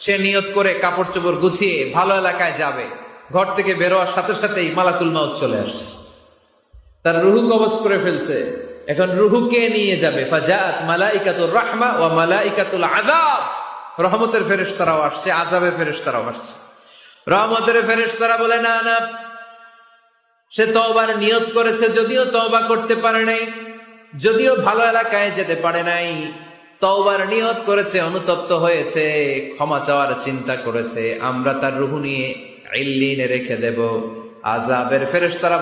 সে নিয়ত করে কাপড় চোপড় গুছিয়ে ভালো এলাকায় যাবে। ঘর থেকে বেরোয়ার সাথে সাথেই মালাকুল মাউত চলে আসছে। তার রুহু কবজ করে ফেলছে। এখন রুহুকে নিয়ে যাবে? ফাজাত মালাইকাতুর রাহমা ও মালাইকাতুল আযাব। রহমতের ফেরেশতারাও আসছে, আযাবের ফেরেশতারাও আসছে। রহমতের ফেরেশতারা বলে, না না, সে তওবার নিয়ত করেছে, যদিও তওবা করতে পারে নাই, যদিও ভালো এলাকায় যেতে পারে নাই। তওবার নিয়ত করেছে, অনুতপ্ত হয়েছে, ক্ষমা চাওয়ার চিন্তা করেছে। আমরা তার রুহু নিয়ে রেখে দেব। আজাবের ফেরেশতারা